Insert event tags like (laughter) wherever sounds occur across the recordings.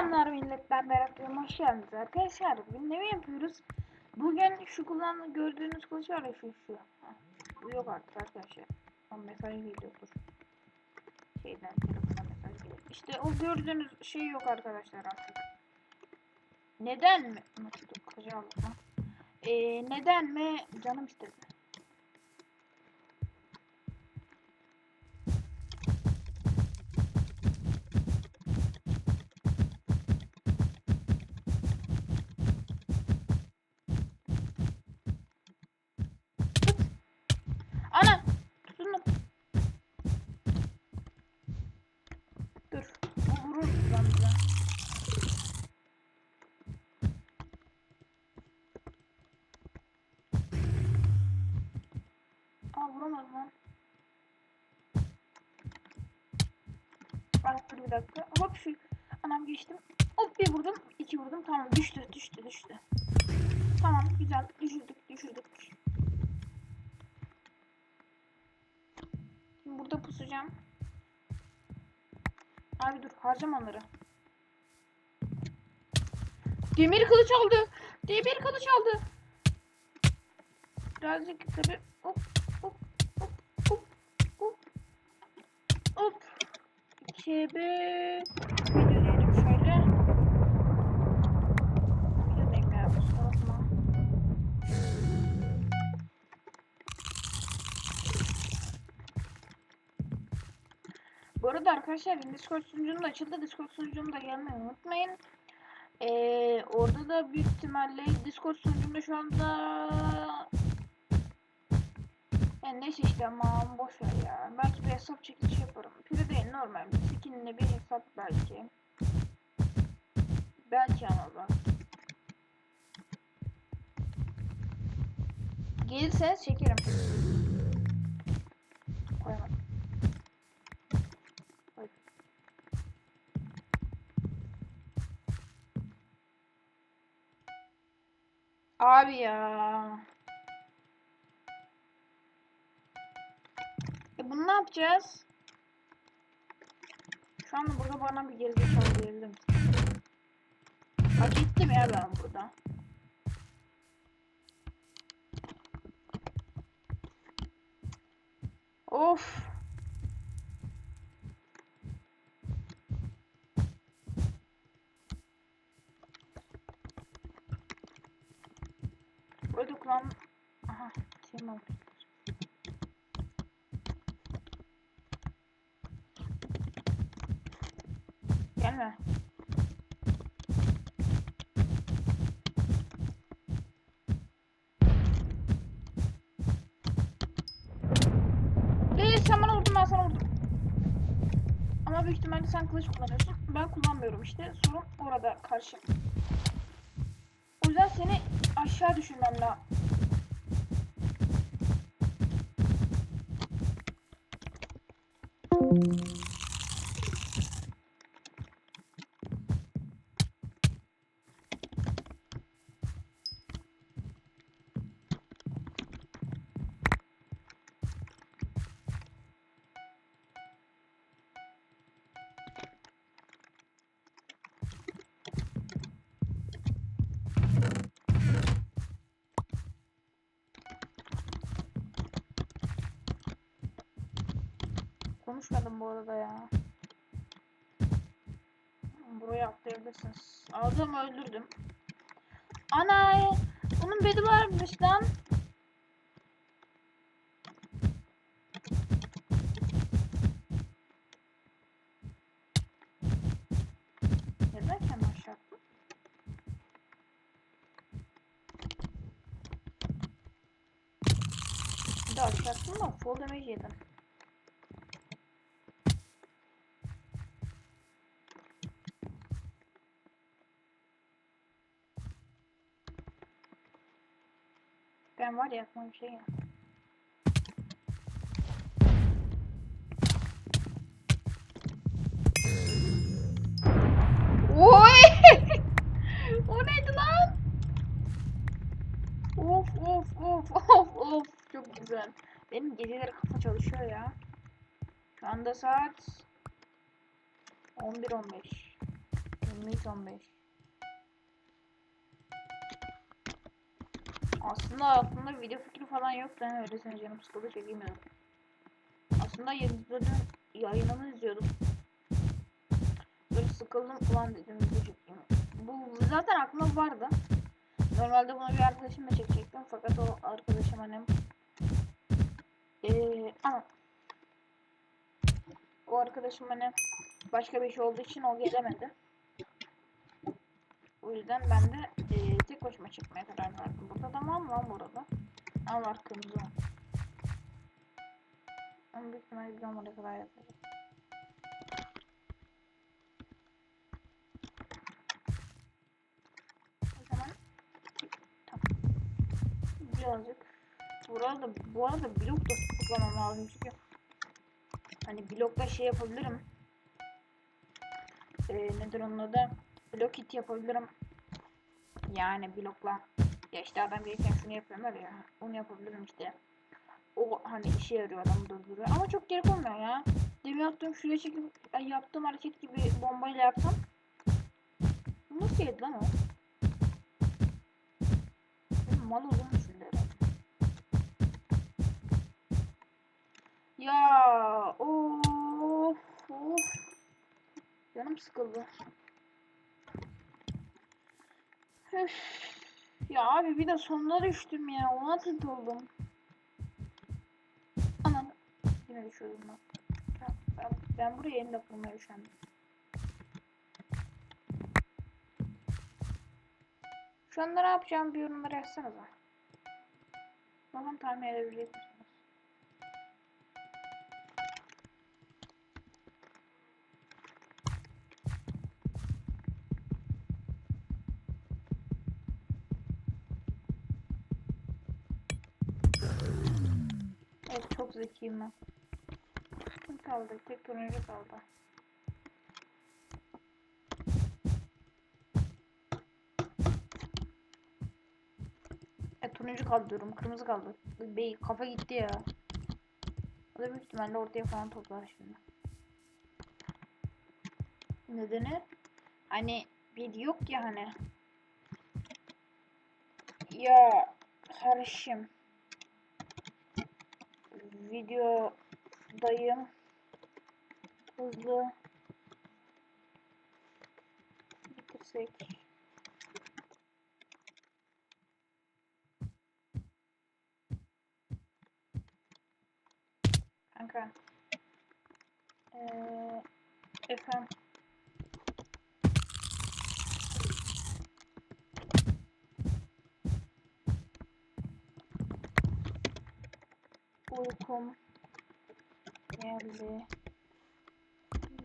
Selamlar millet ben Berat Bey hoş geldiniz arkadaşlar. Bugün ne yapıyoruz? Bugün şu kullan gördüğünüz kılıç var ya şu şu. Bu yok artık arkadaşlar. Ama mesaj geliyordur. Şeyden telefona mesaj geliyor. İşte o gördüğünüz şey yok arkadaşlar artık. Neden mi? Nasıl kılıcı aldım? Ee, neden mi? Canım istedi. Ana! Tutundum. Dur. Bu vurur lan bize. Aa vuramadım lan. Ah dur bir dakika. Hop şu. Anam geçtim. Hop bir vurdum. iki vurdum. Tamam düştü düştü düştü. Tamam güzel. Düşürdük düşürdük. Şimdi burada pusacağım. Abi dur harcam onları. Demir kılıç aldı. Demir kılıç aldı. Birazcık tabi hop Kusura bakma. Bu arada arkadaşlar Discord sunucum da açıldı. Discord sunucuma da gelmeyi unutmayın. Ee, orada da büyük ihtimalle Discord sunucumda şu anda yani neyse işte ama boş ya. Belki bir hesap çekilişi yaparım. Pire değil normal. Bir skinle bir hesap belki. Belki ama bak. Gelirse çekerim. Abi ya. Bunu ne yapacağız? Şu anda burada bana bir gerizekalı diyebilirim. Hak ettim ya ben burada. Of. Burada kullan... Aha, şey mi? Gelme. Değil sen bana vurdun ben sana vurdum. Ama büyük ihtimalle sen kılıç kullanıyorsun. Ben kullanmıyorum işte. Sorun orada karşı. O yüzden seni aşağı düşürmem lazım. Konuşmadım bu arada ya. Buraya atlayabilirsiniz. Adamı öldürdüm. Ana! Onun bedi varmış lan. Neden kendi aşağı attın? Bir de aşağı attım full damage yedim. Ben var ya bir şey ya. Oy! (laughs) o neydi lan? Of of of (laughs) of of çok güzel. Benim geceleri kafa çalışıyor ya. Şu anda saat 11.15. 23-15 Aslında aklımda video fikri falan yoktu. Yani öyle sen canım sıkıldı çekeyim dedim. Aslında yayınladım, yayınını izliyordum. Böyle sıkıldım ulan dedim video çekeyim. Bu zaten aklımda vardı. Normalde bunu bir arkadaşımla çekecektim fakat o arkadaşım hani eee ama o arkadaşım hani başka bir şey olduğu için o gelemedi. O yüzden ben de tek başıma çıkmaya karar verdim. Burada da mı lan burada? Kırmızı var. Ama büyük ihtimalle biliyorum oraya kadar yapacağım. O zaman tamam. Birazcık Burada bu arada blok da tıklamam lazım çünkü hani blokla şey yapabilirim. Ee, nedir onun adı? Blok it yapabilirim. Yani blokla. Ya işte adam gelirken şunu yapıyorlar ya. Onu yapabilirim işte. O hani işe yarıyor adam durduruyor. Ama çok gerek olmuyor ya. Demin yaptığım şuraya çekip yaptığım hareket gibi bombayla yapsam. Nasıl yedi lan o? Mal düşündü herhalde. Ya of of. Canım sıkıldı. Ya abi bir de sonuna düştüm ya. Ona tilt oldum. Anam. Yine düşüyordum ben. Ben, ben, buraya yeniden kurmaya üşendim. Şu anda ne yapacağım bir yorumlara yazsanıza. Bakalım tahmin edebilecek zekiyim ben. Kim kaldı? Tek turuncu kaldı. E turuncu kaldı diyorum. Kırmızı kaldı. Bey kafa gitti ya. O da büyük ihtimalle ortaya falan toplar şimdi. Nedeni? Hani bir yok ya hani. Ya karışım videodayım. Hızlı bitirsek. Kanka. Ee, efendim. Uykum geldi.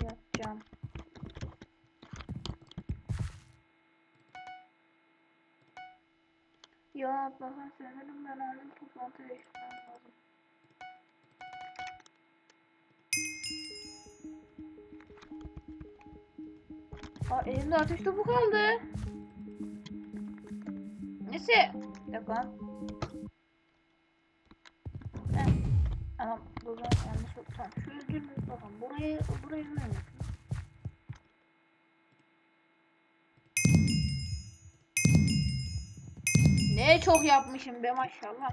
Yatacağım. Ya atlasan sevinirim ben acil toplantıya yetişmem lazım. Aa elimde ateş topu kaldı. Neyse. Bir dakika lan. Heh. Anam dur yanlış oldu. Tamam şu özgürlük bakın burayı burayı vermeyin. Ne çok yapmışım be maşallah.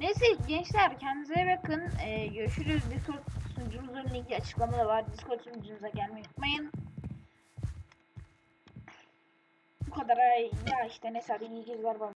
Neyse gençler kendinize bakın. Ee, görüşürüz. Discord sunucumuzun linki açıklamada var. Discord sunucumuza gelmeyi unutmayın. Bu kadar ya işte neyse hadi iyi geceler bana.